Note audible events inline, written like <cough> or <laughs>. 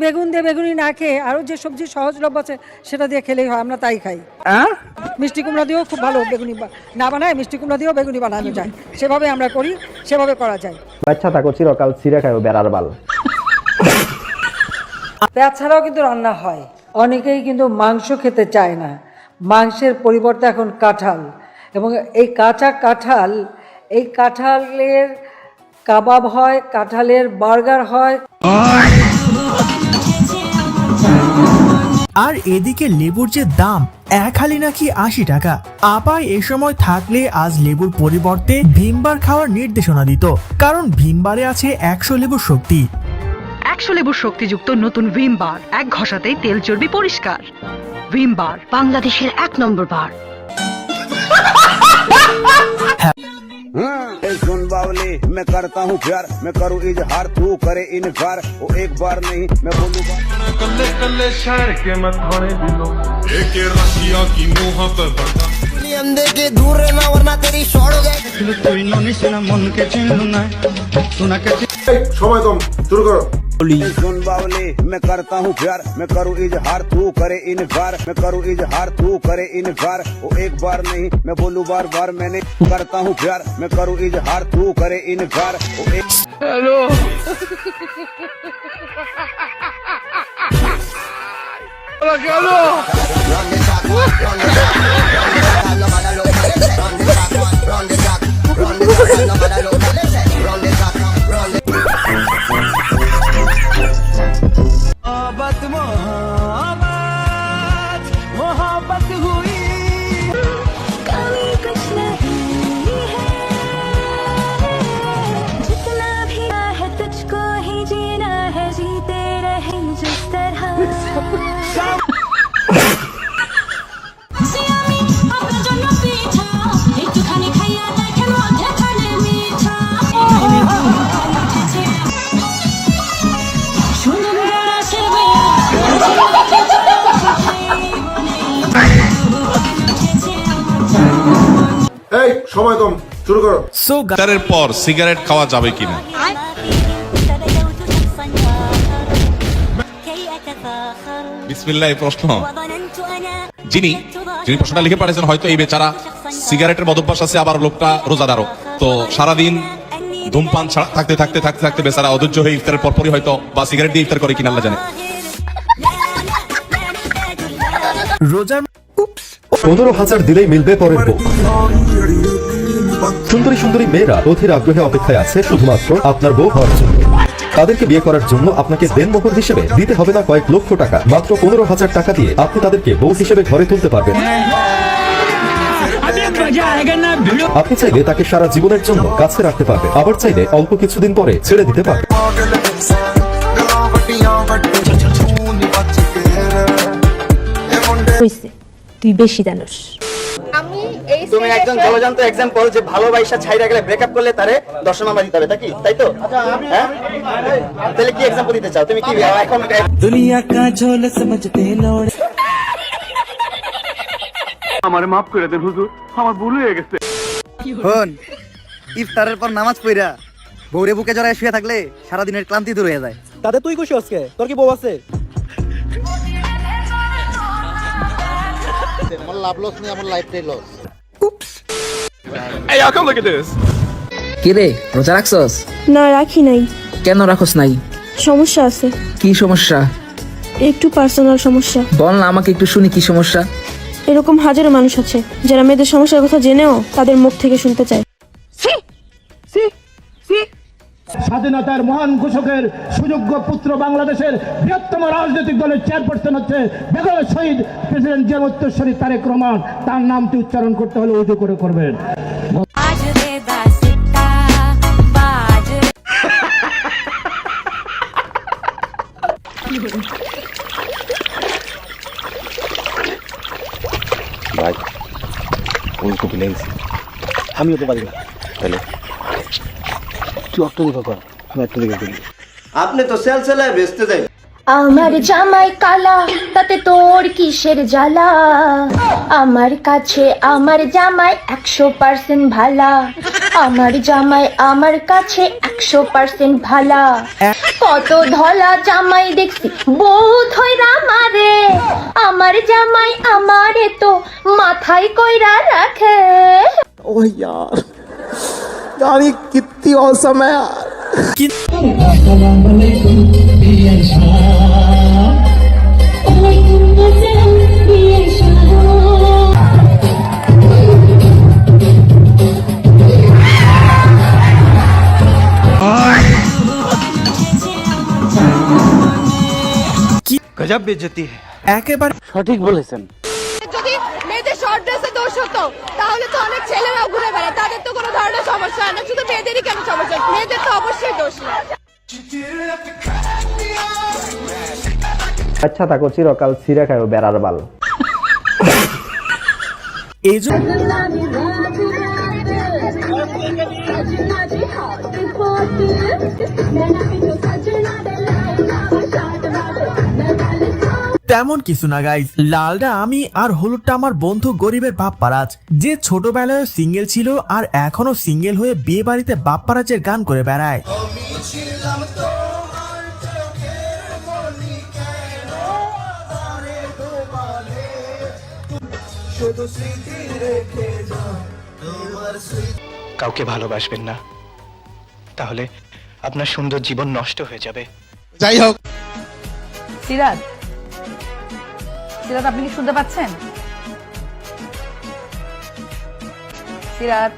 বেগুন দিয়ে বেগুনি না খেয়ে আরও যে সবজি সহজলভ্য আছে সেটা দিয়ে খেলেই হয় আমরা তাই খাই। মিষ্টি কুমড়া দিয়েও খুব ভালো বেগুনি না বানায় মিষ্টি কুমড়া দিয়েও বেগুনি বানানো যায়। সেভাবে আমরা করি সেভাবে করা যায়। বাচ্চা থাকো চিরকাল ছিঁড়ে খাইও বেড়ার বাল। পেঁয়াজ ছাড়াও কিন্তু রান্না হয়। অনেকেই কিন্তু মাংস খেতে চায় না। মাংসের পরিবর্তে এখন কাঁঠাল। এবং এই কাঁচা কাঁঠাল এই কাঁঠালের কাবাব হয় কাঁঠালের বার্গার হয়। আর এদিকে লেবুর যে দাম, এক হালি নাকি আশি টাকা। আপায় এ সময় থাকলে আজ লেবুর পরিবর্তে ভীমবার খাওয়ার নির্দেশনা দিত, কারণ ভীমবারে আছে একশো লেবুর শক্তি। একশো লেবুর শক্তিযুক্ত নতুন ভীমবার, এক ঘষাতেই তেল চর্বি পরিষ্কার। ভীমবার, বাংলাদেশের এক নম্বর বার। हम्म। ए सुन बावली मैं करता हूँ प्यार। मैं करूँ इजहार तू करे इनकार। वो एक बार नहीं मैं बोलूँगा कल्ले कल्ले शहर के दिलो। एक की पर अंधे के दूर रहना वरना तेरी सुन बावली मैं करता हूँ प्यार मैं करूँ इजहार तू करे इन बार मैं करूँ इजहार तू करे इन बार वो एक बार नहीं मैं बोलूँ बार बार मैंने करता हूँ प्यार मैं करूँ इजहार तू करे इनकार। वो एक <laughs> कमी <laughs> <laughs> এই সময় কম শুরু করো। সো পর সিগারেট খাওয়া যাবে কিনা? বিসমিল্লাহ প্রশ্ন। যিনি যিনি প্রশ্নটা লিখে পাঠিয়েছেন হয়তো এই বেচারা সিগারেটের মদভ্যাস আছে আবার লোকটা রোজাদারও। তো সারাদিন ধূমপান ছাড়া থাকতে থাকতে থাকতে থাকতে বেচারা অধৈর্য হয়ে ইফতারের পরপরই হয়তো বা সিগারেট দিয়ে ইফতার করে কিনা আল্লাহ জানে। রোজার পনেরো হাজার দিলেই মিলবে পরের বউ। সুন্দরী সুন্দরী মেয়েরা অধীর আগ্রহে অপেক্ষায় আছে শুধুমাত্র আপনার বউ হওয়ার জন্য। তাদেরকে বিয়ে করার জন্য আপনাকে দেনমোহর হিসেবে দিতে হবে না কয়েক লক্ষ টাকা, মাত্র পনেরো হাজার টাকা দিয়ে আপনি তাদেরকে বউ হিসেবে ঘরে তুলতে পারবেন। আপনি চাইলে তাকে সারা জীবনের জন্য কাছে রাখতে পারবেন। আবার চাইলে অল্প কিছুদিন পরে ছেড়ে দিতে পারবেন। তুই বেশি জানোস। আমি এই তুমি একজন জলজান্ত এক্সাম্পল যে ভালোবাসা ছাইরা গেলে ব্রেকআপ করলে তারে দশ নাম্বার দিতে হবে তাই তাই তো? হ্যাঁ? তাহলে কি এক্সাম্পল দিতে চাও? তুমি কি এখন দুনিয়া কা ঝোল সমঝতে লোড়ে হন ইফতারের পর নামাজ পড়া বউরে বুকে জড়ায় শুয়ে থাকলে সারাদিনের ক্লান্তি দূর হয়ে যায়। তাতে তুই খুশি আজকে তোর কি বউ আছে? কি রে? রোজা রাখছস? না রাখি নাই। কেন রাখস নাই? সমস্যা আছে। কি সমস্যা? একটু পার্সোনাল সমস্যা। বল না আমাকে একটু শুনি কি সমস্যা। এরকম হাজারো মানুষ আছে যারা মেয়েদের সমস্যার কথা জেনেও তাদের মুখ থেকে শুনতে চায়। স্বাধীনতার মহান ঘোষকের সুযোগ্য পুত্র বাংলাদেশের বৃহত্তম রাজনৈতিক দলের চেয়ারপারসন হচ্ছে বেগম শহীদ প্রেসিডেন্ট জেমোত্তরী তারেক রহমান। তার নামটি উচ্চারণ করতে হলে উদু করে করবেন। আমিও তো পারি না। তাহলে? তুই কর। আমি করি আপনি তো সেল সেলায় যাই। আমার জামাই কালা তাতে তোর কিসের জ্বালা? আমার কাছে আমার জামাই একশো পার্সেন্ট ভালা। আমার জামাই আমার কাছে একশো পার্সেন্ট ভালা। কত ধলা জামাই দেখছি বহুত হইরা মারে আমার জামাই আমারে তো মাথায় কইরা রাখে। ও ইয়ার। यार ये कितनी औसम है यार যদি মেয়েদের শর্ট ড্রেসে দোষ হতো তাহলে তো অনেক ছেলেরাও ঘুরে বেড়ায় তাদের তো কোনো ধরনের সমস্যা হয় না শুধু মেয়েদেরই কেন সমস্যা মেয়েদের তো অবশ্যই দোষ না আচ্ছা থাকো চিরকাল সিরা খায় বেড়ার বাল। তেমন কিছু না গাইজ লালটা আমি আর হলুদটা আমার বন্ধু গরিবের বাপ্পারাজ। যে ছোটবেলায় সিঙ্গেল ছিল আর এখনও সিঙ্গেল হয়ে বিয়ে বাড়িতে বাপ্পারাজের গান করে বেড়ায়। কাউকে ভালোবাসবেন না। তাহলে আপনার সুন্দর জীবন নষ্ট হয়ে যাবে। যাই সিরাজ সিরাজ আপনি কি শুনতে পাচ্ছেন? সিরাজ